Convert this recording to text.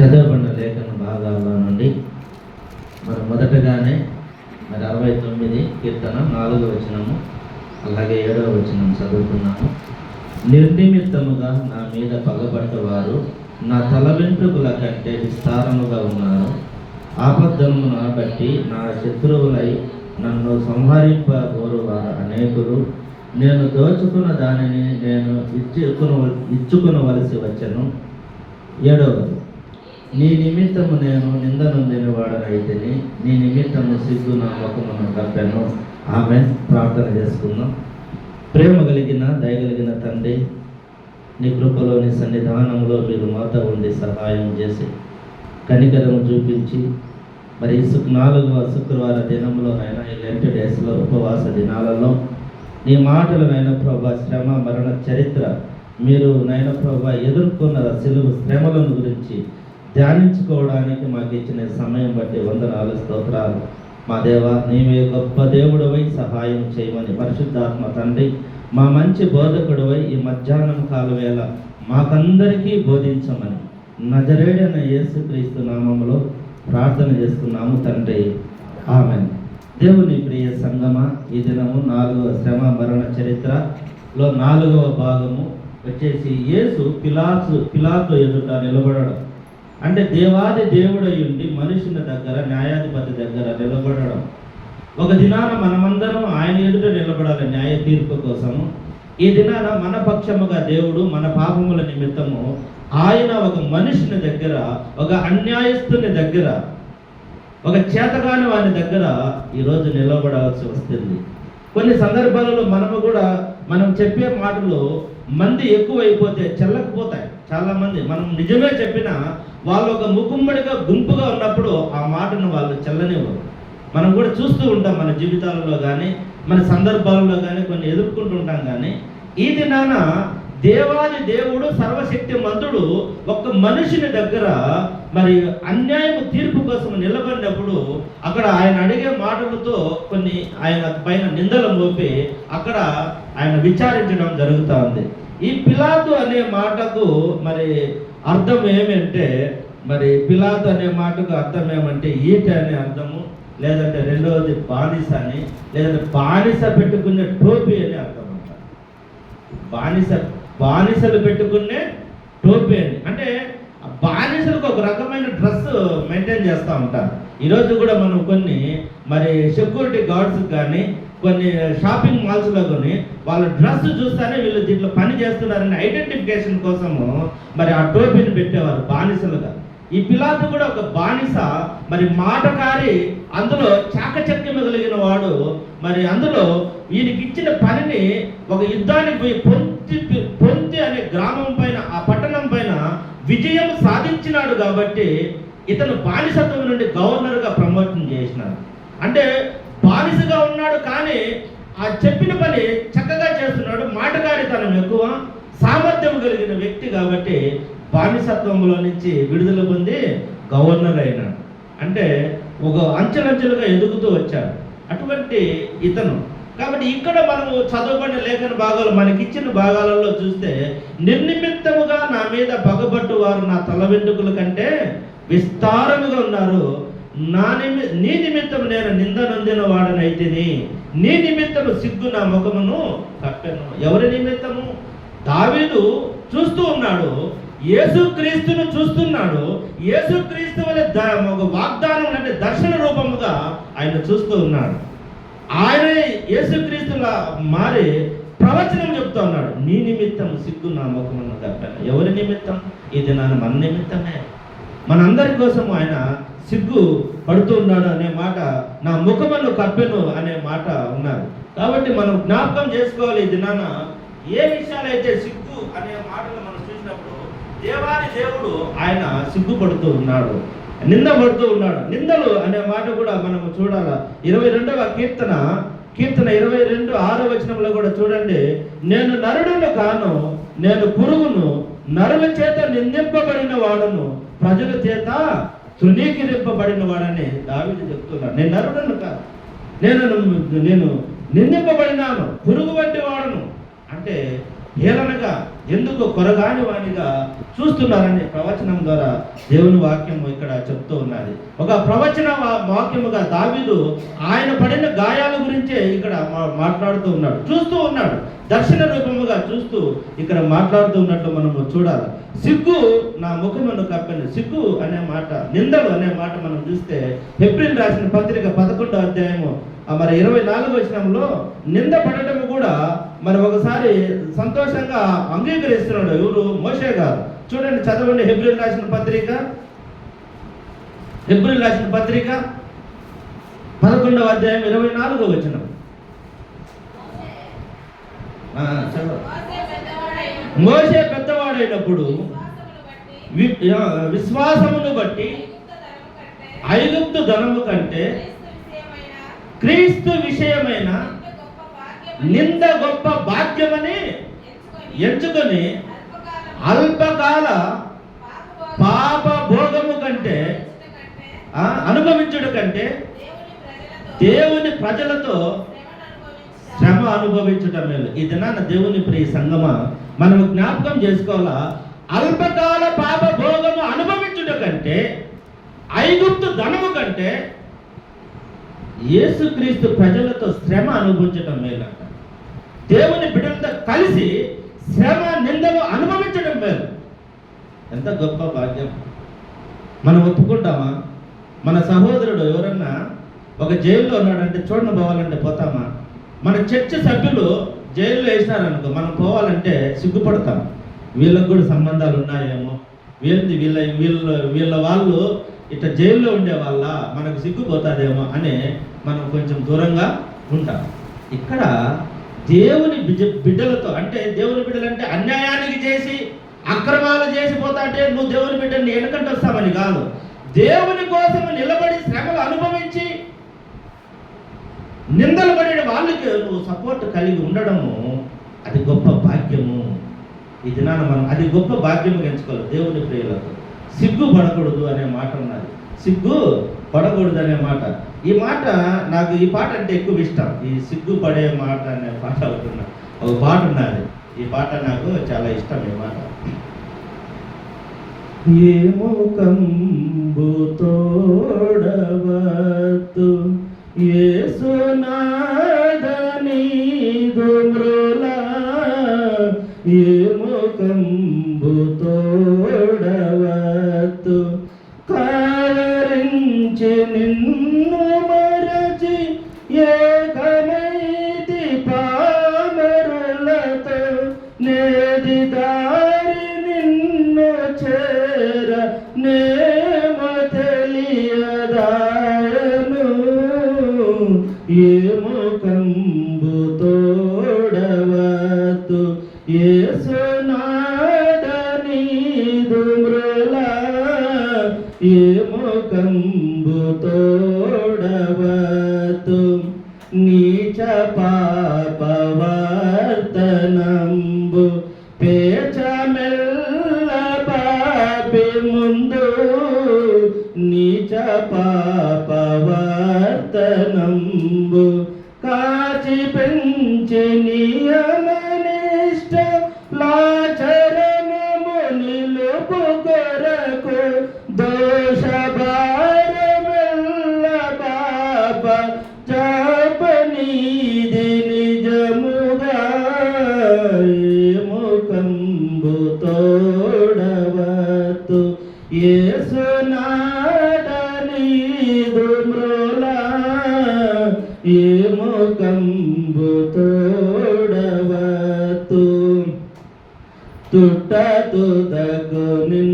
చదవబడిన లేఖన భాగాల్లో నుండి మరి మొదటగానే మరి అరవై తొమ్మిది కీర్తన నాలుగో వచనము అలాగే ఏడవ వచనం చదువుతున్నాము నిర్నిమిత్తముగా నా మీద పగబడ్డవారు నా తల వెంట్రుకల కంటే విస్తారముగా ఉన్నారు. ఆపద్దమును బట్టి నా శత్రువులై నన్ను సంహరింపగోరువారు అనేకులు. నేను దోచుకున్న దానిని నేను ఇచ్చుకున ఇచ్చుకునవలసి వచ్చను. ఏడవది. నీ నిమిత్తము నేను నిందనొందిన వాడనైతేని నీ నిమిత్తము సిగ్గు నా ముఖమును కప్పాను ఆమె ప్రార్థన చేసుకుందాం. ప్రేమ కలిగిన దయగలిగిన తండ్రి నీ కృపలోని సన్నిధానంలో మీరు మాత ఉండి సహాయం చేసి కనికరము చూపించి మరి శుక్ నాలుగవ శుక్రవార దినంలో అయినా ఈ లెంట్ డేస్లో ఉపవాస దినాలలో నీ మాటలు నైనా ప్రభా శ్రమ మరణ చరిత్ర మీరు నైన ప్రభా ఎదుర్కొన్న సిలువ శ్రమలను గురించి ధ్యానించుకోవడానికి మాకు ఇచ్చిన సమయం బట్టి వందనాలు స్తోత్రాలు. మా దేవ నీవే గొప్ప దేవుడవై సహాయం చేయమని పరిశుద్ధాత్మ తండ్రి మా మంచి బోధకుడవై ఈ మధ్యాహ్నం కాల వేళ మాకందరికీ బోధించమని. నజరేడైన యేసుక్రీస్తు నామంలో ప్రార్థన చేస్తున్నాము తండ్రి. ఆమె దేవుని ప్రియ సంగమ ఈ దినము నాలుగవ శ్రమ మరణ చరిత్రలో నాలుగవ భాగము వచ్చేసి యేసు పిలాసు పిలాతో ఎదుట నిలబడడం. అంటే దేవాది దేవుడై ఉండి మనుషుల దగ్గర న్యాయాధిపతి దగ్గర నిలబడడం. ఒక దినాన మనమందరం ఆయన ఎదుట నిలబడాలి న్యాయ తీర్పు కోసము. ఈ దినాన మన పక్షముగా దేవుడు మన పాపముల నిమిత్తము ఆయన ఒక మనిషిని దగ్గర ఒక అన్యాయస్తుని దగ్గర ఒక చేతగాని వారి దగ్గర ఈరోజు నిలబడాల్సి వస్తుంది. కొన్ని సందర్భాలలో మనము కూడా మనం చెప్పే మాటలు మంది ఎక్కువైపోతే చెల్లకపోతాయి. చాలా మంది. మనం నిజమే చెప్పినా వాళ్ళు ఒక ముకుమ్మడిగా గుంపుగా ఉన్నప్పుడు ఆ మాటను వాళ్ళు చెల్లనివ్వరు. మనం కూడా చూస్తూ ఉంటాం మన జీవితాలలో కానీ మన సందర్భాలలో కానీ కొన్ని ఎదుర్కొంటూ ఉంటాం కానీ ఈ దినాన దేవాది దేవుడు సర్వశక్తి మంతుడు ఒక మనిషిని దగ్గర మరి అన్యాయం తీర్పు కోసం నిలబడినప్పుడు అక్కడ ఆయన అడిగే మాటలతో కొన్ని ఆయన పైన నిందలు మోపి అక్కడ ఆయన విచారించడం జరుగుతూ ఉంది ఈ పిలాతు అనే మాటకు మరి అర్థం ఏమంటే మరి పిలాతు అనే మాటకు అర్థం ఏమంటే ఈట అనే అర్థము లేదంటే రెండవది బానిస అని లేదంటే బానిస పెట్టుకునే టోపీ అని అర్థం అంట బానిస బానిసలు పెట్టుకునే టోపీ అని. అంటే బానిసలకు ఒక రకమైన డ్రెస్ మెయింటైన్ చేస్తూ ఉంటారు. ఈరోజు కూడా మనం కొన్ని మరి సెక్యూరిటీ గార్డ్స్ కానీ కొన్ని షాపింగ్ మాల్స్లో కొని వాళ్ళ డ్రెస్ చూస్తేనే వీళ్ళు దీంట్లో పని చేస్తున్నారని ఐడెంటిఫికేషన్ కోసము మరి ఆ టోపీని పెట్టేవారు బానిసలుగా. ఈ పిలాతు కూడా ఒక బానిస మరి మాటకారి అందులో చాకచక్యం మిగిలిన వాడు మరి అందులో ఈయనకి ఇచ్చిన పనిని ఒక యుద్ధానికి పోయి పొంతి పొంతి అనే గ్రామం పైన ఆ పట్టణం ఇచ్చినాడు కాబట్టి ఇతను బానిసత్వం నుండి గవర్నర్గా ప్రమోషన్ చేసినాడు. అంటే బానిసగా ఉన్నాడు కానీ ఆ చెప్పిన పని చక్కగా చేస్తున్నాడు. మాటగారితనం ఎక్కువ సామర్థ్యం కలిగిన వ్యక్తి కాబట్టి బానిసత్వంలో నుంచి విడుదల పొంది గవర్నర్ అయినాడు. అంటే ఒక అంచెలంచెలుగా ఎదుగుతూ వచ్చాడు. అటువంటి ఇతను కాబట్టి ఇక్కడ మనము చదవబడిన లేఖన భాగాలు మనకిచ్చిన భాగాలలో చూస్తే నిర్నిమిత్తముగా నా మీద పగబట్టు వారు నా తల వెంట్రుకల కంటే విస్తారముగా ఉన్నారు. నా నిమి నీ నిమిత్తం నేను నింద నొందిన వాడనైతిని నీ నిమిత్తము సిగ్గు నా ముఖమును కప్పెను. ఎవరి నిమిత్తము? దావీదు చూస్తూ ఉన్నాడు. యేసుక్రీస్తును చూస్తున్నాడు. యేసుక్రీస్తు వలె ఒక వాగ్దానం అంటే దర్శన రూపముగా ఆయన చూస్తూ ఉన్నాడు. ఆయన యేసుక్రీస్తుల మారి ప్రవచనం చెప్తా ఉన్నాడు. నీ నిమిత్తం సిగ్గు నా ముఖమును కప్పాను ఎవరి నిమిత్తం? ఇది నా మన నిమిత్తమే. మనందరి కోసం ఆయన సిగ్గు పడుతూ ఉన్నాడు అనే మాట నా ముఖమను కప్పెను అనే మాట ఉన్నారు కాబట్టి మనం జ్ఞాపకం చేసుకోవాలి ఈ దినాన. ఏ విషయాలైతే సిగ్గు అనే మాటలు మనం చూసినప్పుడు దేవాది దేవుడు ఆయన సిగ్గుపడుతూ ఉన్నాడు. నింద పడుతూ ఉన్నాడు. నిందలు అనే మాట కూడా మనం చూడాల. ఇరవై రెండవ కీర్తన కీర్తన ఇరవై రెండు ఆరో వచనంలో కూడా చూడండి. నేను నరుడును కాను నేను పురుగును నరుల చేత నిందింపబడిన వాడును ప్రజల చేత తృణీకరింపబడిన వాడని దావిని చెప్తున్నాడు. నేను నరుడను కాదు నేను నేను నిందింపబడినాను పురుగు వంటి వాడును. అంటే హేళనగా ఎందుకు కొరగాని వానిగా చూస్తున్నారని ప్రవచనం ద్వారా దేవుని వాక్యం ఇక్కడ చెప్తూ ఉన్నది. ఒక ప్రవచన వాక్యముగా దావీదు ఆయన పడిన గాయాల గురించే ఇక్కడ మా- మాట్లాడుతూ ఉన్నాడు. చూస్తూ ఉన్నాడు. దర్శన రూపముగా చూస్తూ ఇక్కడ మాట్లాడుతూ ఉన్నట్లు మనము చూడాలి. సిగ్గు నా ముఖమును కప్పని సిగ్గు అనే మాట నిందలు అనే మాట మనం చూస్తే ఏప్రిల్ రాసిన పత్రిక పదకొండో అధ్యాయము మరి ఇరవై నాలుగు వచనంలో నింద పడటం కూడా మరి ఒకసారి సంతోషంగా అంగీకరిస్తున్నాడు ఎవరు? మోషే గారు. చూడండి చదవండి హెబ్రిల్ రాసిన పత్రిక. హెబ్రిల్ రాసిన పత్రిక పదకొండవ అధ్యాయం ఇరవై నాలుగో వచనం. మోసే మోషే పెద్దవాడైనప్పుడు వి- విశ్వాసమును బట్టి ఐగుప్తు ధనము కంటే క్రీస్తు విషయమైన నింద గొప్ప భాగ్యమని ఎంచుకొని అల్పకాల పాప భోగము కంటే అనుభవించుడు కంటే దేవుని ప్రజలతో శ్రమ అనుభవించడం మేలు. ఈ దినాన దేవుని ప్రియ సంగమ మనం జ్ఞాపకం చేసుకోవాలా? అల్పకాల పాప భోగము అనుభవించుట కంటే ఐగుప్తు ధనము కంటే యేసుక్రీస్తు ప్రజలతో శ్రమ అనుభవించడం మేలంట దేవుని బిడ్డలతో కలిసి శ్రమ నిందలు అనుభవించడం మేలు. ఎంత గొప్ప భాగ్యం. మనం ఒప్పుకుంటామా? మన సహోదరుడు ఎవరన్నా ఒక జైల్లో ఉన్నాడంటే చూడని పోవాలంటే పోతామా? మన చర్చ సభ్యులు జైల్లో వేసినారనుకో మనం పోవాలంటే సిగ్గుపడతాం. వీళ్ళకు కూడా సంబంధాలు ఉన్నాయేమో. వీళ్ళది వీళ్ళ వీళ్ళ వీళ్ళ వాళ్ళు ఇట్లా జైల్లో ఉండే వాళ్ళ మనకు సిగ్గుపోతాదేమో అని మనం కొంచెం దూరంగా ఉంటాం. ఇక్కడ దేవుని బిడ్డ బిడ్డలతో అంటే దేవుని బిడ్డలు అంటే అన్యాయానికి చేసి అక్రమాలు చేసి అంటే నువ్వు దేవుని బిడ్డని వెనకంటే వస్తామని కాదు. దేవుని కోసం నిలబడి శ్రమలు అనుభవించి నిందలు పడిన వాళ్ళకి నువ్వు సపోర్ట్ కలిగి ఉండడము అది గొప్ప భాగ్యము. ఈ దినాన మనం అది గొప్ప భాగ్యము ఎంచుకోవాలి దేవుని ప్రియులతో. సిగ్గు పడకూడదు అనే మాట ఉన్నది. సిగ్గు పడకూడదు అనే మాట. ఈ మాట నాకు ఈ పాట అంటే ఎక్కువ ఇష్టం. ఈ సిగ్గు పడే మాట అనే పాట ఒకటి ఒక పాట ఉన్నది. ఈ పాట నాకు చాలా ఇష్టం ఈ మాట. ఏమో కంబు ఏ సునాదని దుమ్రుల ఏ కంబు తోడవతు ఏసునాడని దుమ్రులా ఏమో తోడవతు నీచ పాపవర్తనంబు పేచ పాపి ముందు నీచ పాపవర్తనంబు కాచి పెంచి నీ ఏ ముఖంబు తోడవతు తుట్ట తుదకు నిన్ను